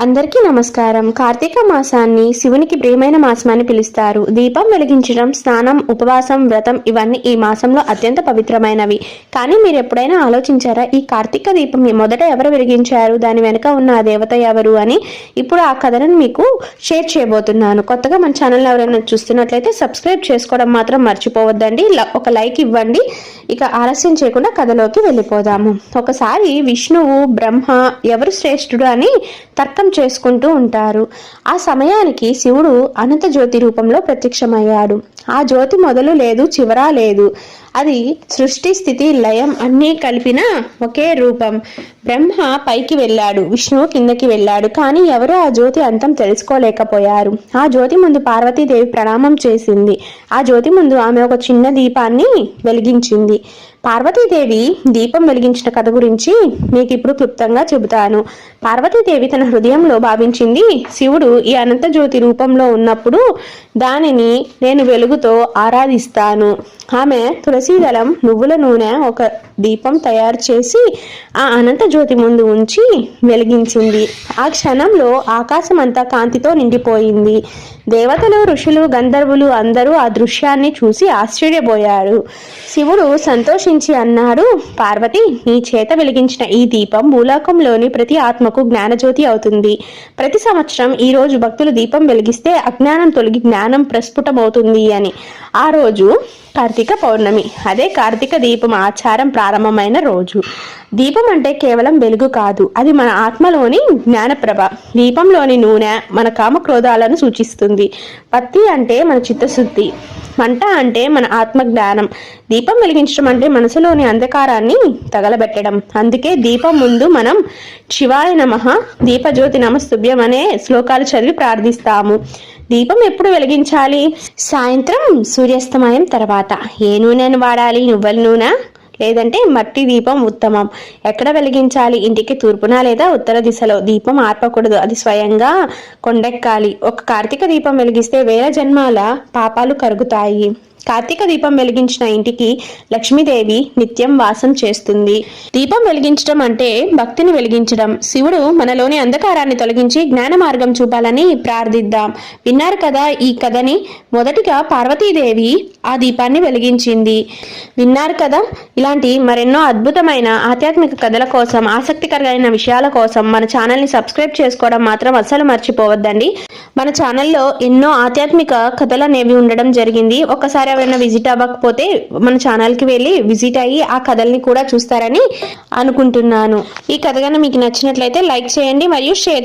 అందరికీ నమస్కారం. కార్తీక మాసాన్ని శివునికి ప్రియమైన మాసం అని పిలుస్తారు. దీపం వెలిగించడం స్నానం ఉపవాసం వ్రతం ఇవన్నీ ఈ మాసంలో అత్యంత పవిత్రమైనవి. కానీ మీరు ఎప్పుడైనా ఆలోచించారా ఈ కార్తీక దీపం మొదట ఎవరు వెలిగించారు దాని వెనుక ఉన్న ఆ దేవత ఎవరు అని? ఇప్పుడు ఆ కథను మీకు షేర్ చేయబోతున్నాను. కొత్తగా మన ఛానల్ ఎవరైనా చూస్తున్నట్లయితే సబ్స్క్రైబ్ చేసుకోవడం మాత్రం మర్చిపోవద్దండి. ల- ఒక లైక్ ఇవ్వండి. ఇక ఆలస్యం చేయకుండా కథలోకి వెళ్ళిపోదాము. ఒకసారి విష్ణువు బ్రహ్మ ఎవరు శ్రేష్ఠుడు అని తర్కం చేసుకుంటూ ఉంటారు. ఆ సమయానికి శివుడు అనంత జ్యోతి రూపంలో ప్రత్యక్షమయ్యాడు. ఆ జ్యోతి మొదలు లేదు చివరా లేదు. అది సృష్టి స్థితి లయం అన్నీ కలిపిన ఒకే రూపం. బ్రహ్మ పైకి వెళ్ళాడు విష్ణువు కిందకి వెళ్ళాడు కానీ ఎవరు ఆ జ్యోతి అంతం తెలుసుకోలేకపోయారు. ఆ జ్యోతి ముందు పార్వతీదేవి ప్రణామం చేసింది. ఆ జ్యోతి ముందు ఆమె ఒక చిన్న దీపాన్ని వెలిగించింది. పార్వతీదేవి దీపం వెలిగించిన కథ గురించి మీకు ఇప్పుడు క్లుప్తంగా చెబుతాను. పార్వతీదేవి తన హృదయంలో భావించింది శివుడు ఈ అనంత జ్యోతి రూపంలో ఉన్నప్పుడు దానిని నేను వెలుగు వెలుగుతో ఆరాధిస్తాను. ఆమె తులసీదళం నువ్వుల నూనె ఒక దీపం తయారు చేసి ఆ అనంత జ్యోతి ముందు ఉంచి వెలిగించింది. ఆ క్షణంలో ఆకాశం అంతా కాంతితో నిండిపోయింది. దేవతలు ఋషులు గంధర్వులు అందరూ ఆ దృశ్యాన్ని చూసి ఆశ్చర్యపోయారు. శివుడు సంతోషించి అన్నాడు పార్వతి నీ చేత వెలిగించిన ఈ దీపం భూలోకంలోని ప్రతి ఆత్మకు జ్ఞానజ్యోతి అవుతుంది. ప్రతి సంవత్సరం ఈ రోజు భక్తులు దీపం వెలిగిస్తే అజ్ఞానం తొలగి జ్ఞానం ప్రస్ఫుటమవుతుంది అని. ఆ రోజు కార్తీక పౌర్ణమి. అదే కార్తీక దీపం ఆచారం ప్రారంభమైన రోజు. దీపం అంటే కేవలం వెలుగు కాదు అది మన ఆత్మలోని జ్ఞానప్రభ. దీపంలోని నూనె మన కామక్రోధాలను సూచిస్తుంది. పత్తి అంటే మన చిత్తశుద్ధి. మంట అంటే మన ఆత్మ జ్ఞానం దీపం వెలిగించడం అంటే మనసులోని అంధకారాన్ని తగలబెట్టడం. అందుకే దీపం ముందు మనం శివాయ నమ దీపజ్యోతి నమస్తుభ్యం అనే శ్లోకాలు చదివి ప్రార్థిస్తాము. దీపం ఎప్పుడు వెలిగించాలి? సాయంత్రం సూర్యాస్తమయం తర్వాత. ఏ నూనెను వాడాలి? నువ్వుల నూనె? లేదంటే మట్టి దీపం ఉత్తమం. ఎక్కడ వెలిగించాలి? ఇంటికి తూర్పున లేదా ఉత్తర దిశలో. దీపం ఆర్పకూడదు. అది స్వయంగా కొండెక్కాలి. ఒక కార్తీక దీపం వెలిగిస్తే వేల జన్మాల పాపాలు కరుగుతాయి. కార్తీక దీపం వెలిగించిన ఇంటికి లక్ష్మీదేవి నిత్యం వాసం చేస్తుంది. దీపం వెలిగించడం అంటే భక్తిని వెలిగించడం. శివుడు మనలోని అంధకారాన్ని తొలగించి జ్ఞాన మార్గం చూపాలని ప్రార్థిద్దాం. విన్నారు కదా ఈ కథని? మొదటిగా పార్వతీదేవి ఆ దీపాన్ని వెలిగించింది. విన్నారు కదా? ఇలాంటి మరెన్నో అద్భుతమైన ఆధ్యాత్మిక కథల కోసం ఆసక్తికరమైన విషయాల కోసం మన ఛానల్ని సబ్స్క్రైబ్ చేసుకోవడం మాత్రం అస్సలు మర్చిపోవద్దండి. మన ఛానల్లో ఎన్నో ఆధ్యాత్మిక కథలు అనేవి ఉండడం జరిగింది. ఒకసారి ఎవరైనా విజిట్ అవ్వకపోతే మన ఛానల్కి వెళ్ళి విజిట్ అయ్యి ఆ కథల్ని కూడా చూస్తారని అనుకుంటున్నాను. ఈ కథ మీకు నచ్చినట్లయితే లైక్ చేయండి మరియు షేర్ చేయండి.